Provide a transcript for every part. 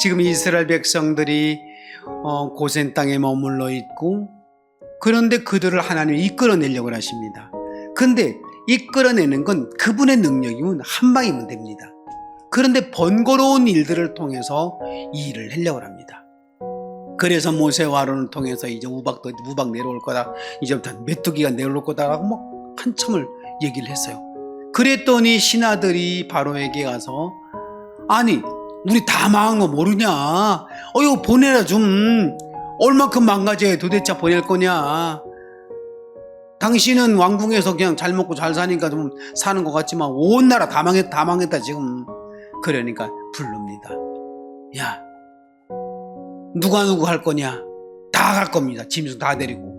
지금 이스라엘 백성들이 어, 고센 땅에 머물러 있고 그런데 그들을 하나님이 이끌어내려고 하십니다. 근데 이끌어내는 건 그분의 능력이면 한 방이면 됩니다. 그런데 번거로운 일들을 통해서 이 일을 하려고 합니다. 그래서 모세와 아론을 통해서 이제 우박도 우박 내려올 거다. 이제부터 메뚜기가 내려올 거다라고 뭐 한참을 얘기를 했어요. 그랬더니 신하들이 바로에게 가서 아니 우리 다 망한 거 모르냐? 어 이거 보내라 좀 얼마큼 망가져야 도대체 보낼 거냐? 당신은 왕궁에서 그냥 잘 먹고 잘 사니까 좀 사는 것 같지만 온 나라 다 망했다 다 망했다 지금 그러니까 부릅니다. 야 누가 누구 할 거냐? 다 갈 겁니다. 짐승 다 데리고.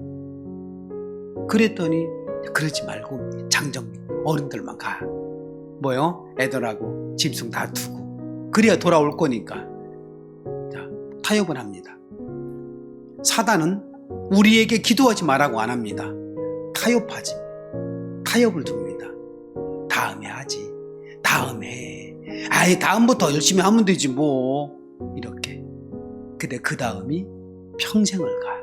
그랬더니 그러지 말고 장정민 어른들만 가. 뭐요? 애들하고 짐승 다 두고. 그래야 돌아올 거니까. 자, 타협을 합니다. 사단은 우리에게 기도하지 말라고 안 합니다. 타협하지. 타협을 둡니다. 다음에 하지. 다음에. 아예 다음부터 열심히 하면 되지 뭐. 이렇게. 근데 그 다음이 평생을 가.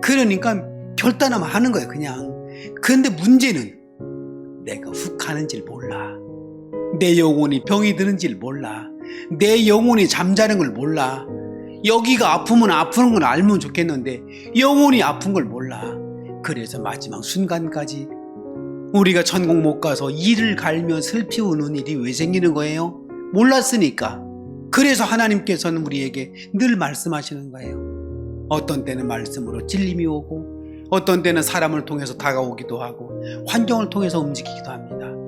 그러니까 결단하면 하는 거예요, 그냥. 근데 문제는 내가 훅 하는지를 몰라. 내 영혼이 병이 드는지를 몰라. 내 영혼이 잠자는 걸 몰라. 여기가 아프면 아프는 걸 알면 좋겠는데 영혼이 아픈 걸 몰라. 그래서 마지막 순간까지 우리가 천국 못 가서 이를 갈며 슬피 우는 일이 왜 생기는 거예요? 몰랐으니까. 그래서 하나님께서는 우리에게 늘 말씀하시는 거예요. 어떤 때는 말씀으로 찔림이 오고, 어떤 때는 사람을 통해서 다가오기도 하고, 환경을 통해서 움직이기도 합니다.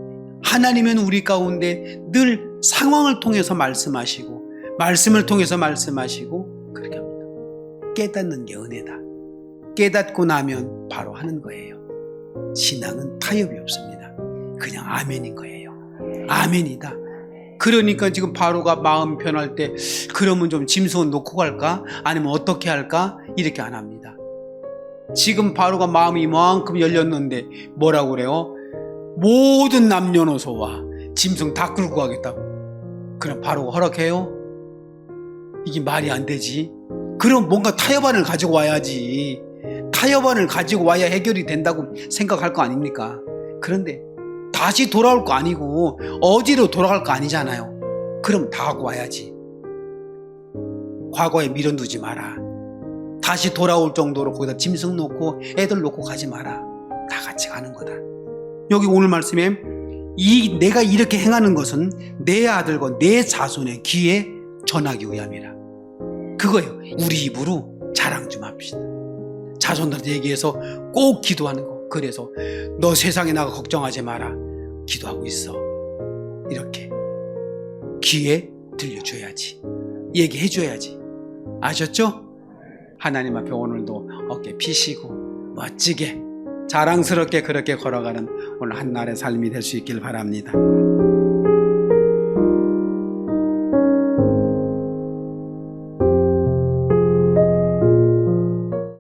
하나님은 우리 가운데 늘 상황을 통해서 말씀하시고, 말씀을 통해서 말씀하시고, 그렇게 합니다. 깨닫는 게 은혜다. 깨닫고 나면 바로 하는 거예요. 신앙은 타협이 없습니다. 그냥 아멘인 거예요. 아멘이다. 그러니까 지금 바로가 마음 편할 때 그러면 좀 짐승은 놓고 갈까? 아니면 어떻게 할까? 이렇게 안 합니다. 지금 바로가 마음이 이만큼 열렸는데 뭐라고 그래요? 모든 남녀노소와 짐승 다 끌고 가겠다고. 그럼 바로가 허락해요? 이게 말이 안 되지. 그럼 뭔가 타협안을 가지고 와야지. 타협안을 가지고 와야 해결이 된다고 생각할 거 아닙니까? 그런데 다시 돌아올 거 아니고 어디로 돌아갈 거 아니잖아요. 그럼 다 하고 와야지. 과거에 밀어두지 마라. 다시 돌아올 정도로 거기다 짐승 놓고 애들 놓고 가지 마라. 다 같이 가는 거다. 여기 오늘 말씀에 이 내가 이렇게 행하는 것은 내 아들과 내 자손의 귀에 전하기 위함이라. 그거예요. 우리 입으로 자랑 좀 합시다. 자손들한테 얘기해서 꼭 기도하는 거. 그래서 너 세상에 나가 걱정하지 마라. 기도하고 있어. 이렇게 귀에 들려줘야지. 얘기해줘야지. 아셨죠? 하나님 앞에 오늘도 어깨 피시고 멋지게 자랑스럽게 그렇게 걸어가는 오늘 한 날의 삶이 될 수 있길 바랍니다.